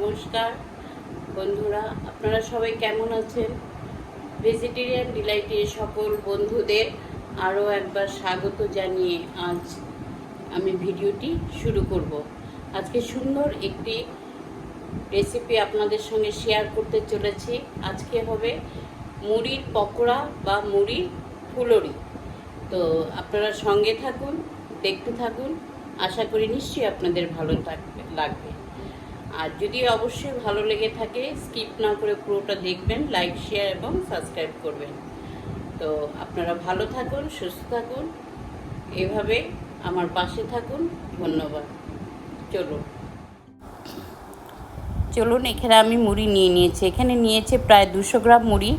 নমস্কার। বন্ধুরা, আপনারা সবাই কেমন আছেন? ভেজিটেরিয়ান ডিলাইটের সকল বন্ধুদের আরও একবার স্বাগত জানিয়ে আজ আমি ভিডিওটি শুরু করব। আজকে সুন্দর একটি রেসিপি আপনাদের সঙ্গে শেয়ার করতে চলেছি। আজকে হবে মুড়ির পকোড়া বা মুড়ির ফুলরি। তো আপনারা সঙ্গে থাকুন, দেখতে থাকুন। আশা করি নিশ্চয়ই আপনাদের ভালো লাগবে। আর যদি অবশ্যই ভালো লেগে থাকে স্কিপ না করে পুরোটা দেখবেন লাইক শেয়ার এবং সাবস্ক্রাইব করবেন। তো আপনারা ভালো থাকুন, সুস্থ থাকুন, এভাবে আমার পাশে থাকুন, ধন্যবাদ। চলুন। চলুন, এখানে আমি মুড়ি নিয়ে নিয়েছি। এখানে নিয়েছে প্রায় দুশো গ্রাম মুড়ি।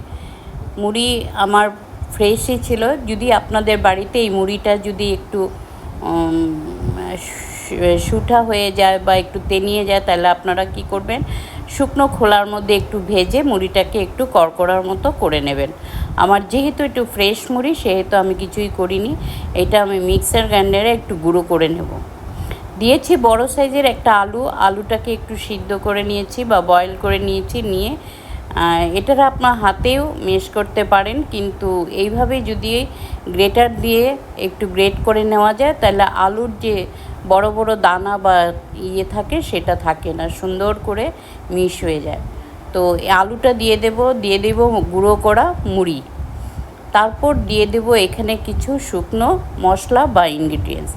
মুড়ি আমার ফ্রেশই ছিল। যদি আপনাদের বাড়িতে এই মুড়িটা যদি একটু শুঠা হয়ে যায় বা একটু তেনিয়ে যায়, তাহলে আপনারা কি করবেন? শুকনো খোলার মধ্যে একটু ভেজে মুড়িটাকে একটু কড়কড়ার মতো করে নেবেন। আমার যেহেতু একটু ফ্রেশ মুড়ি, সেহেতু আমি কিছুই করিনি। এটা আমি মিক্সার গ্রাইন্ডারে একটু গুঁড়ো করে নেব। দিয়েছি বড় সাইজের একটা আলু। আলুটাকে একটু সিদ্ধ করে নিয়েছি বা বয়েল করে নিয়েছি, নিয়ে এটার আপনার হাতেও মেশ করতে পারেন। কিন্তু এইভাবে যদি গ্রেটার দিয়ে একটু গ্রেট করে নেওয়া যায়, তাহলে আলুর যে বড় বড় দানা বা ইয়ে থাকে, সেটা থাকে না। সুন্দর করে মিশ হয়ে যায়। তো আলুটা দিয়ে দেব দিয়ে দেব গুঁড়ো করা মুড়ি। তারপর দিয়ে দেব এখানে কিছু শুকনো মশলা বা ইনগ্রিডিয়েন্টস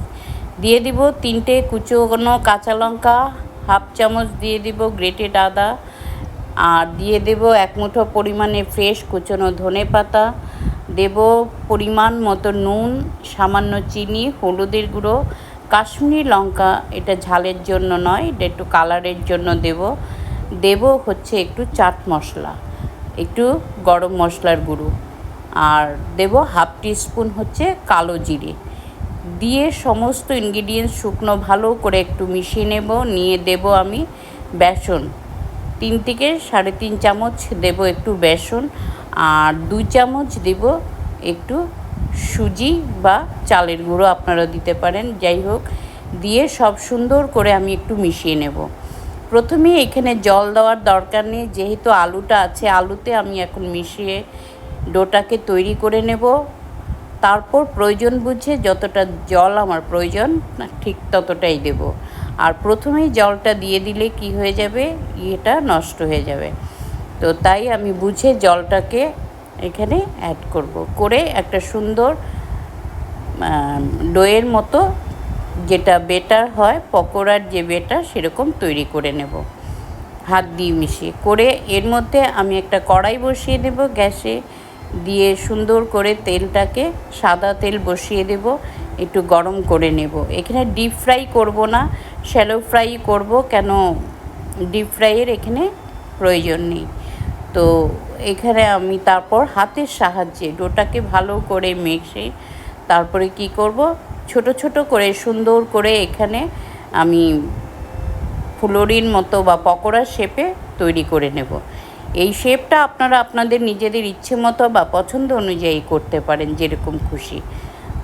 দিয়ে দিব তিনটে কুচোনো কাঁচা লঙ্কা, হাফ চামচ দিয়ে দিব গ্রেটেড আদা, আর দিয়ে দেব এক মুঠো পরিমাণে ফ্রেশ কুচোনো ধনে পাতা। দেব পরিমাণ মতো নুন, সামান্য চিনি, হলুদের গুঁড়ো কাশ্মীরি লঙ্কা এটা ঝালের জন্য নয়, এটা একটু কালারের জন্য দেব। দেব হচ্ছে একটু চাট মশলা, একটু গরম মশলার গুঁড়ো। আর দেব হাফ টিস্পুন হচ্ছে কালো জিরে। দিয়ে সমস্ত ইনগ্রিডিয়েন্টস শুকনো ভালো করে একটু মিশিয়ে নেব, নিয়ে দেব আমি বেসন। তিন থেকে সাড়ে তিন চামচ দেব একটু বেসন, আর দুই চামচ দেব একটু সুজি বা চালের গুঁড়ো আপনারা দিতে পারেন, যাই হোক। দিয়ে সব সুন্দর করে আমি একটু মিশিয়ে নেব। প্রথমে এখানে জল দেওয়ার দরকার নেই, যেহেতু আলুটা আছে, আলুতে আমি এখন মিশিয়ে ডোটাকে তৈরি করে নেব। তারপর প্রয়োজন বুঝে যতটা জল আমার প্রয়োজন ঠিক ততটাই দেব। আর প্রথমেই জলটা দিয়ে দিলে কি হয়ে যাবে? ইয়েটা নষ্ট হয়ে যাবে। তো তাই আমি বুঝে জলটাকে এখানে অ্যাড করব। করে একটা সুন্দর ডোয়ের মতো যেটা বেটার হয়, পকোড়ার যে বেটার সেরকম তৈরি করে নেব। হাত দিয়ে মিশিয়ে। করে এর মধ্যে আমি একটা কড়াই বসিয়ে দেব গ্যাসে। দিয়ে সুন্দর করে তেলটাকে সাদা তেল বসিয়ে দেব। একটু গরম করে নেব। এখানে ডিপ ফ্রাই করব না শ্যালো ফ্রাই করব কেন? ডিপ ফ্রাইয়ের এখানে প্রয়োজন নেই। তো এখানে আমি তারপর হাতের সাহায্যে ডোটাকে ভালো করে মেখে তারপরে কি করব? ছোট ছোট করে সুন্দর করে এখানে আমি ফুলরির মতো বা পকোড়া শেপে তৈরি করে নেব। এই শেপটা আপনারা আপনাদের নিজেদের ইচ্ছে মতো বা পছন্দ অনুযায়ী করতে পারেন যেরকম খুশি।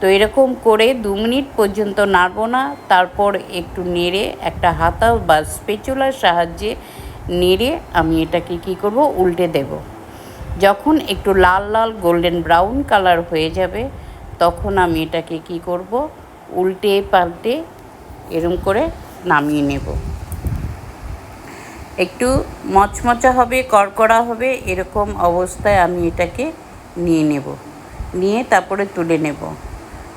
তো এরকম করে দু মিনিট পর্যন্ত নাড়ব না, তারপর একটু নেড়ে একটা হাতা বা স্পেচুলার সাহায্যে নেড়ে আমি এটাকে কি করব? উল্টে দেব। যখন একটু লাল লাল গোল্ডেন ব্রাউন কালার হয়ে যাবে, তখন আমি এটাকে কি করব? উল্টে পাল্টে এরম করে নামিয়ে নেব। একটু মচমচা হবে, কড়কড়া হবে, এরকম অবস্থায় আমি এটাকে নিয়ে নেব। নিয়ে তারপরে তুলে নেব।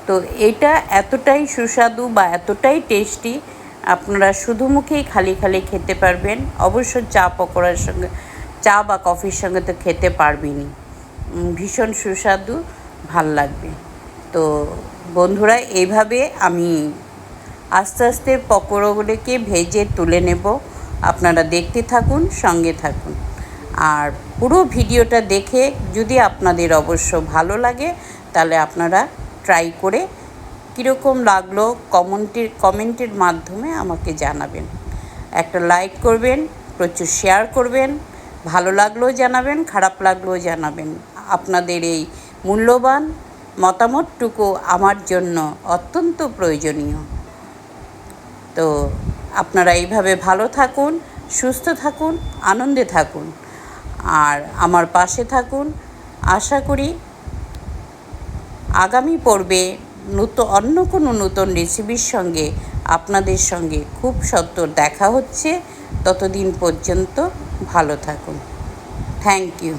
তো এটা এতটাই সুস্বাদু বা এতটাই টেস্টি, আপনারা শুধু মুখেই খালি খালি খেতে পারবেন। অবশ্য চা পকোড়ার সঙ্গে চা বা কফির সঙ্গে তো খেতে পারবেনই উম, ভীষণ সুস্বাদু ভালো লাগবে। তো বন্ধুরা এইভাবে আমি আস্তে আস্তে পকোড়াগুলোকে ভেজে তুলে নেব। আপনারা দেখতে থাকুন সঙ্গে থাকুন। আর পুরো ভিডিওটা দেখে যদি আপনাদের অবশ্য ভালো লাগে তাহলে আপনারা ট্রাই করে কীরকম লাগল কমেন্টের কমেন্টের মাধ্যমে আমাকে জানাবেন। একটা লাইক করবেন প্রচুর শেয়ার করবেন। ভালো লাগলেও জানাবেন, খারাপ লাগলেও জানাবেন। আপনাদের এই মূল্যবান মতামতটুকু আমার জন্য অত্যন্ত প্রয়োজনীয়। তো আপনারা এইভাবে ভালো থাকুন, সুস্থ থাকুন, আনন্দে থাকুন। আর আমার পাশে থাকুন। আশা করি আগামী পর্বে নতুন অন্য কোনো নতুন রেসিপির সঙ্গে আপনাদের সঙ্গে খুব সত্তর দেখা হচ্ছে। ততদিন পর্যন্ত ভালো থাকুন। Thank you